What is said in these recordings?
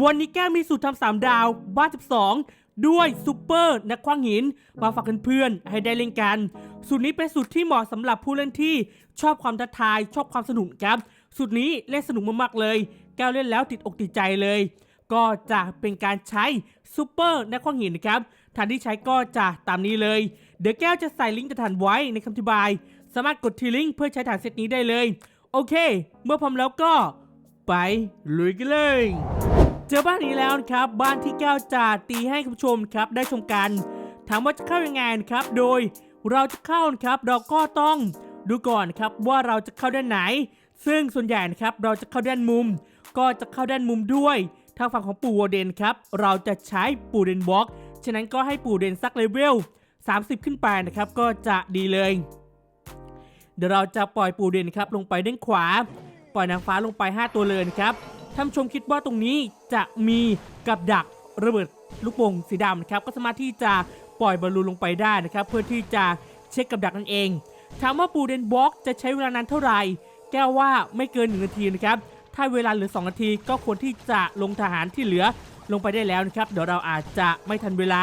วันนี้แก้วมีสูตรทำสามดาวบ้าน12 ด้วยซูเปอร์นักคว้างหิน มาฝากเพื่อนๆให้ได้เล่นกัน สูตรนี้เป็นสูตรที่เหมาะสำหรับผู้เล่นที่ชอบความท้าทาย ชอบความสนุกครับ สูตรนี้เล่นสนุกมากๆเลย แก้วเล่นแล้วติดอกติดใจเลย ก็จะเป็นการใช้ซูเปอร์นักคว้างหินนะครับฐานที่ใช้ก็จะตามนี้เลย เดี๋ยวแก้วจะใส่ลิงก์ฐานไว้ในคำอธิบาย สามารถกดที่ลิงก์เพื่อใช้ฐานเซตนี้ได้เลย โอเค เมื่อพร้อมแล้วก็ ไปลุยกันเลย เจอบ้านนี้แล้วนะครับ บ้านที่แก้วจะตีให้คุณผู้ชมครับได้ชมกัน ถามว่าจะเข้ายังไงนะครับ โดยเราจะเข้านะครับเราก็ต้องดูก่อนครับว่าเราจะเข้าด้านไหน ซึ่งส่วนใหญ่นะครับเราจะเข้าด้านมุม ก็จะเข้าด้านมุมด้วยทางฝั่งของปู่วเดนครับเราจะใช้ปู่เดนบล็อกฉะนั้นก็ให้ปู่เดนสักเลเวล30 ขึ้นไปนะครับก็จะดีเลย เดี๋ยวเราจะปล่อยปู่เดนครับลงไปด้านขวา ปล่อยนางฟ้าลงไป 5 ตัวเลยครับ ท่านชมคิดว่าตรงนี้จะมีกับดักระเบิดลูกโป่งสีดำนะครับ ก็สามารถที่จะปล่อยบอลลูนลงไปได้นะครับ เพื่อที่จะเช็คกับดักนั่นเอง ถามว่าปูเดนบล็อกจะใช้เวลานานเท่าไหร่ แก้วว่าไม่เกิน 1 นาทีนะครับ ถ้าเวลาเหลือ 2 นาทีก็ควรที่จะลงทหารที่เหลือลงไปได้แล้วนะครับ เดี๋ยวเราอาจจะไม่ทันเวลา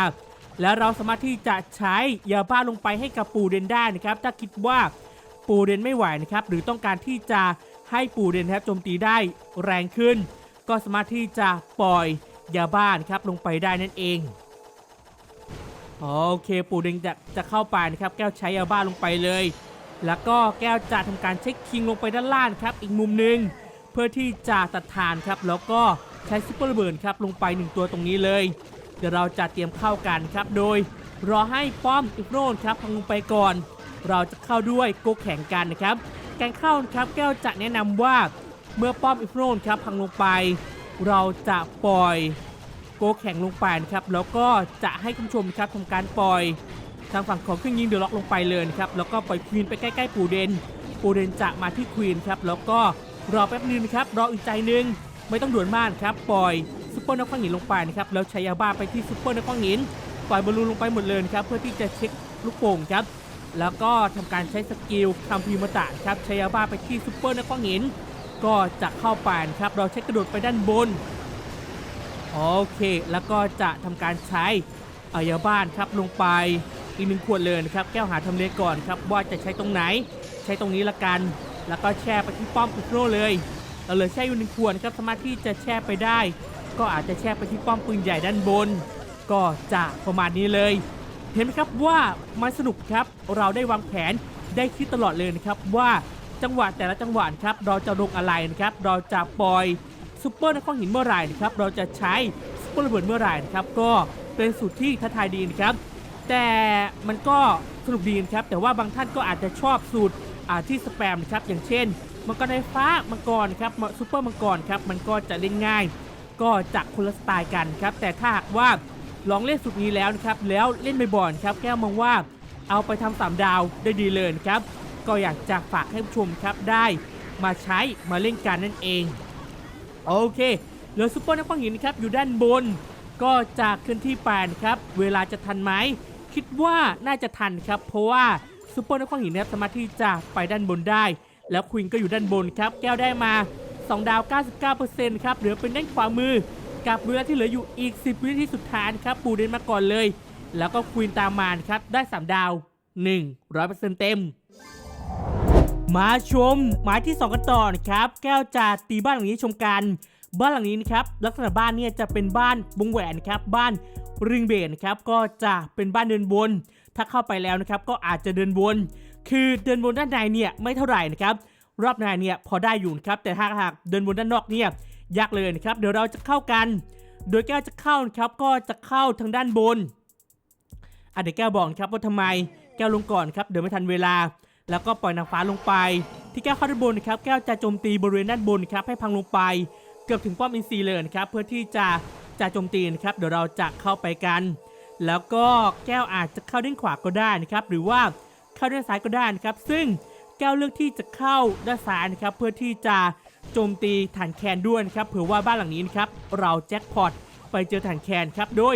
แล้วเราสามารถที่จะใช้ยาบ้าลงไปให้กับปูเดนได้นะครับ ถ้าคิดว่าปูเดนไม่ไหวนะครับ หรือต้องการที่จะ ให้ปูเดนนะครับโจมตีได้แรงขึ้น ก็สามารถที่จะปล่อยยาบ้านครับลงไปได้นั่นเองโอเคปู่เดนจะจะเข้าไปนะครับ แก้วใช้ยาบ้าลงไปเลย แล้วก็แก้วจะทำการเช็คคิงลงไปด้านล่างครับ อีกมุมหนึ่งเพื่อที่จะตัดทานครับ แล้วก็ใช้ซุปเปอร์ระเบิร์นครับลงไปหนึ่งตัวตรงนี้เลย เดี๋ยวเราจะเตรียมเข้ากันครับ โดยรอให้ป้อมอิกโนนครับพังลงไปก่อน เราจะเข้าด้วยโกแข่งกันนะครับ การเข้าครับแก้วจะแนะนำว่าเมื่อป้อมอิกโนนครับพังลงไป เราจะปล่อยโกแข่งลงไปนะครับแล้วก็จะให้คุณผู้ชมครับทำการปล่อยทางฝั่งของเครื่องยิงเดือดล็อกลงไปเลยครับแล้วก็ปล่อยควีนไปใกล้ๆปูเดนปูเดนจะมาที่ควีนครับแล้วก็รอแป๊บนึงครับรออีกใจหนึงไม่ต้องด่วนมากครับปล่อยซุปเปอร์นักข้างหินลงไปนะครับแล้วใช้ยาบ้าไปที่ซุปเปอร์นักข้างหินปล่อยบอลลูนลงไปหมดเลยครับเพื่อที่จะเช็คลูกโป่งครับ แล้วก็ทำการใช้สกิลคัมพีมตะครับใช้ยาบ้าไปที่ซุปเปอร์นักขว้างหิน ก็จะเข้าไปนครับ เราใช้กระโดดไปด้านบน โอเค แล้วก็จะทำการใช้อายาบ้านครับลงไปอีกหนึ่งขวดเลยนะครับ แก้วหาทำเลก่อนครับ ว่าจะใช้ตรงไหน ใช้ตรงนี้ละกัน แล้วก็แช่ไปที่ป้อมอุโรเลยเราเหลือแช่อยู่หนึ่งขวดครับสามารถที่จะแช่ไปได้ ก็อาจจะแช่ไปที่ป้อมปืนใหญ่ด้านบน ก็จะประมาณนี้เลย เห็นไหมครับว่ามันสนุกครับเราได้วางแผนได้คิดตลอดเลยนะครับว่าจังหวะแต่ละจังหวะครับเราจะลงอะไรนะครับเราจะปล่อยซุปเปอร์นักข้องหินเมื่อไหร่นะครับเราจะใช้ซุปเปอร์ระเบิดเมื่อไหร่นะครับก็เป็นสูตรที่ท้าทายดีนะครับแต่มันก็สนุกดีนะครับแต่ว่าบางท่านก็อาจจะชอบสูตรที่สแปมนะครับอย่างเช่นมังกรไฟฟ้ามังกรครับซุปเปอร์มังกรครับมันก็จะเล่นง่าย ก็จะคนละสไตล์กันครับแต่ถ้าหากว่า ลองเล่นสูตรนี้แล้วนะครับแล้วเล่นบ่อยๆครับแก้วมองว่าเอาไปทำสามดาวได้ดีเลยครับก็อยากจะฝากให้ผู้ชมครับได้มาใช้มาเล่นกันนั่นเอง โอเคเหลือซุปเปอร์นักขว้างหินครับอยู่ด้านบน ก็จะขึ้นที่แปดครับเวลาจะทันไหมคิดว่าน่าจะทันครับเพราะว่าซุปเปอร์นักขว้างหินนะครับสามารถที่จะไปด้านบนได้ แล้วควินก็อยู่ด้านบนครับแก้วได้มา 2 ดาว 99%ครับเหลือเป็นด้านขวามือ กับเวลาที่เหลืออยู่อีก 10 วินาทีสุดท้ายนะครับปูเดนมาก่อนเลย แล้วก็ควีนตามมานครับได้ 3 ดาว 100%เต็ม มาชม หมายที่ 2 กันต่อนะครับ แก้วจะตีบ้านหลังนี้ชมกัน บ้านหลังนี้นะครับลักษณะบ้านเนี่ยจะเป็นบ้านวงแหวนครับบ้านริงเบนนครับก็จะเป็นบ้านเดินบนถ้าเข้าไปแล้วนะครับก็อาจจะเดินวน คือเดินวนด้านในเนี่ยไม่เท่าไหร่นะครับรอบในเนี่ยพอได้อยู่นะครับแต่ถ้าหากเดินวนด้านนอกเนี่ย ยากเลยนะครับ เดี๋ยวเราจะเข้ากัน โดยแก้วจะเข้านะครับก็จะเข้าทางด้านบนอะเดี๋ยวแก้วบอกครับว่าทำไมแก้วลงก่อนครับเดี๋ยวไม่ทันเวลา แล้วก็ปล่อยนางฟ้าลงไป ที่แก้วเข้าด้านบนครับแก้วจะโจมตีบริเวณด้านบนครับให้พังลงไป เกือบถึงป้อมอินซีเลยนะครับเพื่อที่จะจะโจมตีนะครับเดี๋ยวเราจะเข้าไปกัน แล้วก็แก้วอาจจะเข้าด้านขวาก็ได้นะครับหรือว่าเข้าด้านซ้ายก็ได้นะครับซึ่งแก้วเลือกที่จะเข้าด้านซ้ายนะครับเพื่อที่จะ โจมตีฐานแคนด้วยนะครับเผื่อว่าบ้านหลังนี้นะครับเราแจ็คพอตไปเจอฐานแคนครับโดย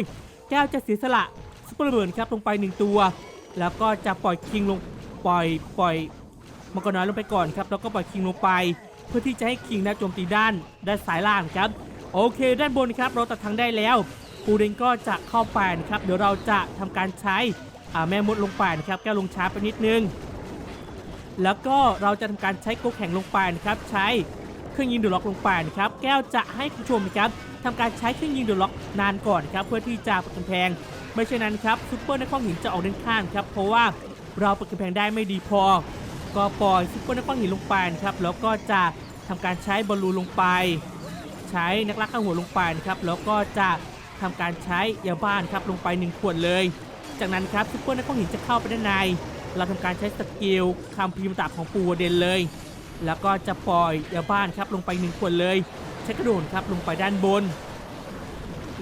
แก้วจะเสียสละซุปเปอร์เบิร์นครับลงไปหนึ่งตัว แล้วก็จะปล่อยคิงลงปล่อยปล่อยมังกรน้อยลงไปก่อนครับแล้วก็ปล่อยคิงลงไป เพื่อที่จะให้คิงนะโจมตีด้านด้านซ้ายล่างครับโอเค ด้านบนครับเราตัดทางได้แล้วปูเดนก็จะเข้าไปนะครับเดี๋ยวเราจะทำการใช้แม่มดลงไปนะครับแก้วลงช้าไปนิดนึง แล้วก็เราจะทำการใช้โกแข็งลงไปนะครับใช้ เครื่องยิงดอะล็อกลงไปนะครับแก้วจะให้คุณผู้ชมนะครับทำการใช้เครื่องยิงดอะล็อกนานก่อนครับเพื่อที่จะปิดกำแพง ไม่เช่นนั้นครับซูเปอร์นักข้องหินจะออกเดินข้างครับเพราะว่าเราปิดกำแพงได้ไม่ดีพอ ก็ปล่อยซูเปอร์นักข้องหินลงไปนะครับแล้วก็จะทำการใช้บอลลูนลงไป ใช้นักลักข้างหัวลงไปนะครับแล้วก็จะทำการใช้ยาบ้านครับลงไป1ขวดเลย จากนั้นครับซุปเปอร์นักข้องหินจะเข้าไปด้านใน เราทำการใช้สกิลคำพิมพ์ตาของปูวเดนเลย แล้วก็จะปล่อยยาบ้านครับลงไป1ขวดเลยใช้กระโดดครับลงไปด้านบน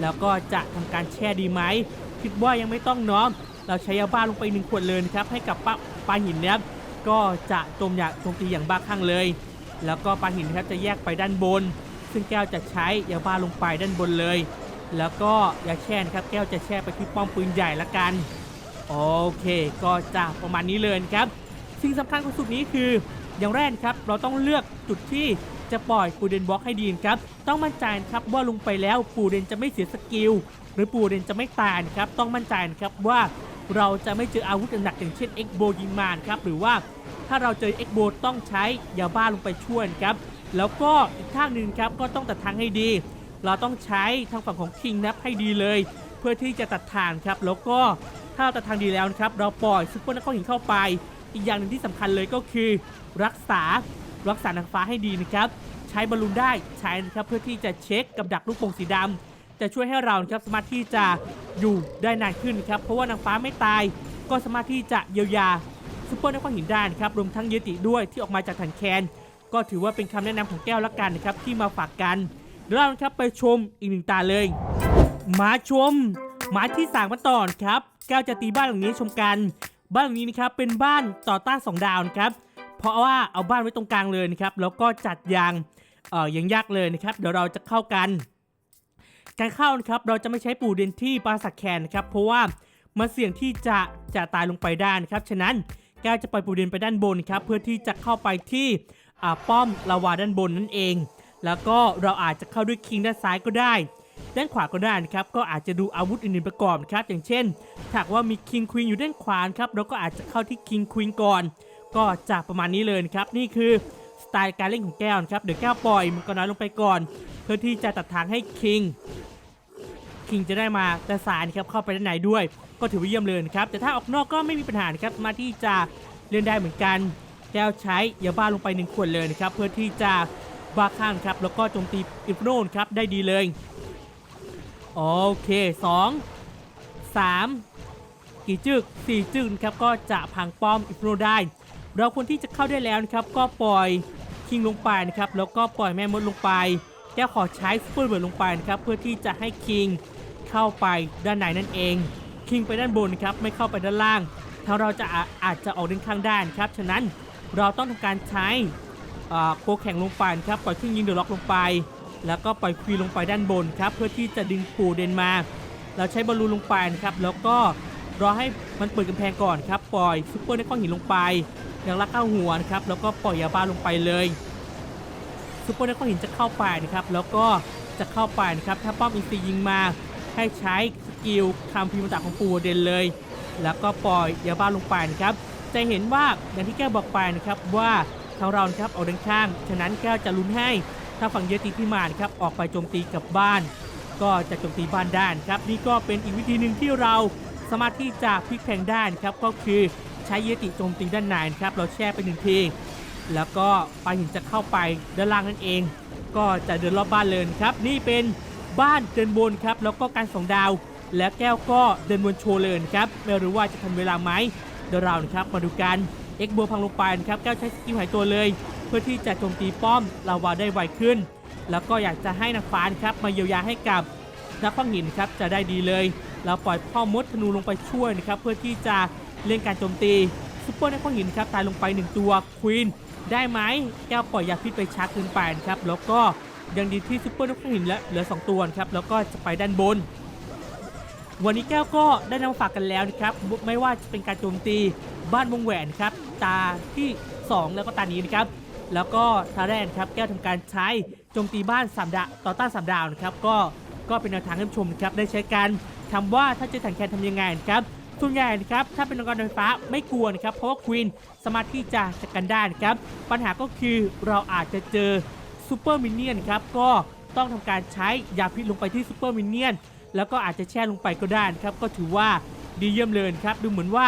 แล้วก็จะทำการแช่ดีไหมคิดว่ายังไม่ต้องเน้อมเราใช้ยาบ้าลงไปหนึ่งขวดเลยครับให้กับปลาปลาหินเนี่ยก็จะโจมอยางโจมตีอย่างบ้าคลั่งเลย แล้วก็ปลาหินครับจะแยกไปด้านบน ซึ่งแก้วจะใช้ยาบ้าลงไปด้านบนเลย แล้วก็ยาแช่นครับแก้วจะแช่ไปที่ป้อมปืนใหญ่ละกันโอเค ก็จะประมาณนี้เลยครับสิ่งสำคัญของสุดนี้คือ อย่างแรกครับเราต้องเลือกจุดที่จะปล่อยปูเดนบล็อกให้ดีนครับ ต้องมั่นใจนครับว่าลงไปแล้วปูเดนจะไม่เสียสกิล หรือปูเดนจะไม่ตายครับ ต้องมั่นใจนะครับว่าเราจะไม่เจออาวุธหนักๆอย่างเช่นเอ็กโบยิงมานครับหรือว่าถ้าเราเจอเอ็กโบต้องใช้ยาบ้าลงไปช่วยครับ แล้วก็อีกทางหนึ่งครับก็ต้องตัดทางให้ดี เราต้องใช้ทางฝั่งของคิงนับให้ดีเลย เพื่อที่จะตัดทางครับแล้วก็ถ้าเราตัดทางดีแล้วนะครับเราปล่อยซุปเปอร์นักข้อหินเข้าไป อีกอย่างหนึ่งที่สำคัญเลยก็คือ รักษารักษานางฟ้าให้ดีนะครับ ใช้บอลลูนได้ใช้นะครับเพื่อที่จะเช็คกับดักลูกโป่งสีดำจะช่วยให้เราครับสามารถที่จะอยู่ได้นานขึ้นครับเพราะว่านางฟ้าไม่ตาย ก็สามารถที่จะเยียวยาซุปเปอร์นักข้อหินได้นะครับรวมทั้งเยติด้วยที่ออกมาจากถังแคน ก็ถือว่าเป็นคำแนะนำของแก้วละกันนะครับที่มาฝากกันเดี๋ยวเราครับไปชมอีกหนึ่งตาเลยมาชมหมาที่สามกันต่อครับแก้วจะตีบ้านหลังนี้ชมกัน บ้านหลังนี้นะครับเป็นบ้านต่อต้านสองดาวนะครับเพราะว่าเอาบ้านไว้ตรงกลางเลยนะครับแล้วก็จัดยางเอ่อย่างยากเลยนะครับ เดี๋ยวเราจะเข้ากัน การเข้านะครับเราจะไม่ใช้ปู่เดนที่ปราสักแคนนะครับเพราะว่ามันเสี่ยงที่จะจะตายลงไปได้นะครับฉะนั้นแก้วจะปล่อยปู่เดนไปด้านบนครับเพื่อที่จะเข้าไปที่อ่าป้อมลาวาด้านบนนั่นเอง แล้วก็เราอาจจะเข้าด้วยคิงด้านซ้ายก็ได้ ด้านขวาก็ได้นะครับก็อาจจะดูอาวุธอื่นๆประกอบนะครับอย่างเช่นถ้าหากว่ามีคิงควีนอยู่ด้านขวาครับเราก็อาจจะเข้าที่คิงควีนก่อน ก็จะประมาณนี้เลยนะครับนี่คือสไตล์การเล่นของแก้วนะครับเดี๋ยวแก้วปล่อยมันก็น้อยลงไปก่อน เพื่อที่จะตัดทางให้คิงคิงจะได้มาแต่สายนะครับเข้าไปด้านในด้วย ก็ถือว่าเยี่ยมเลยนะครับแต่ถ้าออกนอกก็ไม่มีปัญหาครับมาที่จะเล่นได้เหมือนกัน แก้วใช้ยาบ้าลงไปหนึ่งขวดเลยนะครับเพื่อที่จะบ้าข้างครับแล้วก็โจมตีอิฟโนนครับได้ดีเลย โอเค2 3กี่จึก4จึกนครับก็จะพังป้อมอิฟโนได้ เราควรที่จะเข้าได้แล้วนะครับ ก็ปล่อยคิงลงไปนะครับ แล้วก็ปล่อยแม่มดลงไปแก้วขอใช้สปูนเบิร์ดลงไปนะครับ เพื่อที่จะให้คิงเข้าไปด้านในนั่นเอง คิงไปด้านบนนะครับไม่เข้าไปด้านล่างทางเราจะอาอาจจะออกด้านข้างด้านครับ ฉะนั้นเราต้องทำการใช้โกแข่งลงไปนะครับปล่อยเครื่องยิงเดือะล็อกลงไป แล้วก็ปล่อยควีนลงไปด้านบนครับเพื่อที่จะดึงปูเดนมาเราใช้บอลลูนลงไปนะครับแล้วก็รอให้มันเปิดกำแพงก่อนครับปล่อยซุปเปอร์ในก้อนหินลงไปยังลักเข้าหัวนะครับแล้วก็ปล่อยยาบ้าลงไปเลยซุปเปอร์ในก้อนหินจะเข้าไปนะครับแล้วก็จะเข้าไปนะครับถ้าป้อมอินซียิงมาให้ใช้สกิลคำพิมพ์ตาของปูเดนเลย แล้วก็ปล่อยยาบ้าลงไปนะครับจะเห็นว่าอย่างที่แก้วบอกไปนะครับว่าทางเราครับเอาด้านข้าง ฉะนั้นแก้วจะลุ้นให้ ถ้าฝั่งเยติที่มานครับออกไปโจมตีกับบ้าน ก็จะโจมตีบ้านได้นครับนี่ก็เป็นอีกวิธีหนึ่งที่เราสามารถที่จะพลิกแพลงได้นครับก็คือใช้เยติโจมตีด้านในนะครับเราแช่ไปหนึ่งทีแล้วก็ปลาหินจะเข้าไปด้านล่างนั่นเอง ก็จะเดินรอบบ้านเลยนครับ นี่เป็นบ้านเดินบนครับแล้วก็การสองดาว และแก้วก็เดินบนโชว์เลยนครับไม่รู้ว่าจะทันเวลาไหมเดี๋ยวเรานะครับมาดูกันเอ็กโบพังลงไปนะครับแก้วใช้สกิลหายตัวเลย พื่อที่จะโจมตีป้อมลาวาได้ไวขึ้น แล้วก็อยากจะให้นักฟ้านะครับมาเยียวยาให้กับนักฟังหินครับจะได้ดีเลย เราปล่อยพ่อมดธนูลงไปช่วยนะครับเพื่อที่จะเล่นการโจมตีซุปเปอร์นักฟังหินครับตายลงไปหนึ่งตัวควีนได้ไหมแก้วปล่อยยาพิษไปชักเกินไปนครับแล้วก็ยังดีที่ซุปเปอร์นักฟังหินและเหลือสองตัวครับแล้วก็จะไปด้านบน วันนี้แก้วก็ได้นำฝากกันแล้วนะครับไม่ว่าจะเป็นการโจมตีบ้านวงแหวนครับตาที่ 2 แล้วก็ตานี้นะครับ แล้วก็ทาแรนครับแก้วทำการใช้โจมตีบ้านสามดาวต่อต้านสามดาวนะครับก็ก็เป็นแนวทางให้ผู้ชมนะครับได้ใช้กันทำว่าถ้าเจอถังแคนทำยังไงนะครับส่วนใหญ่นะครับถ้าเป็นองค์กรไฟฟ้าไม่กลัวนะครับเพราะว่าควีนสามารถที่จะจัดการได้นะครับปัญหาก็คือเราอาจจะเจอซูเปอร์มินเนี่ยนครับก็ต้องทำการใช้ยาพิษลงไปที่ซูเปอร์มินเนี่ยนแล้วก็อาจจะแช่ลงไปก็ได้นะครับก็ถือว่าดีเยี่ยมเลยครับดูเหมือนว่า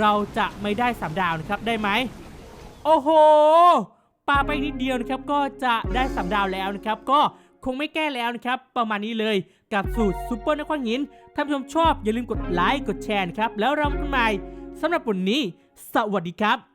เราจะไม่ได้สามดาวนะครับได้ไหมโอ้โหาไปนิดเดียวนะครับก็จะได้สามดาวแล้วนะครับก็คงไม่แก้แล้วนะครับ ประมาณนี้เลยกับสูตรซุปเปอร์นักขว้างหินถ้าผู้ชมชอบอย่าลืมกดไลค์กดแชร์นะครับ แล้วเราพบกันใหม่สำหรับวันนี้ สวัสดีครับ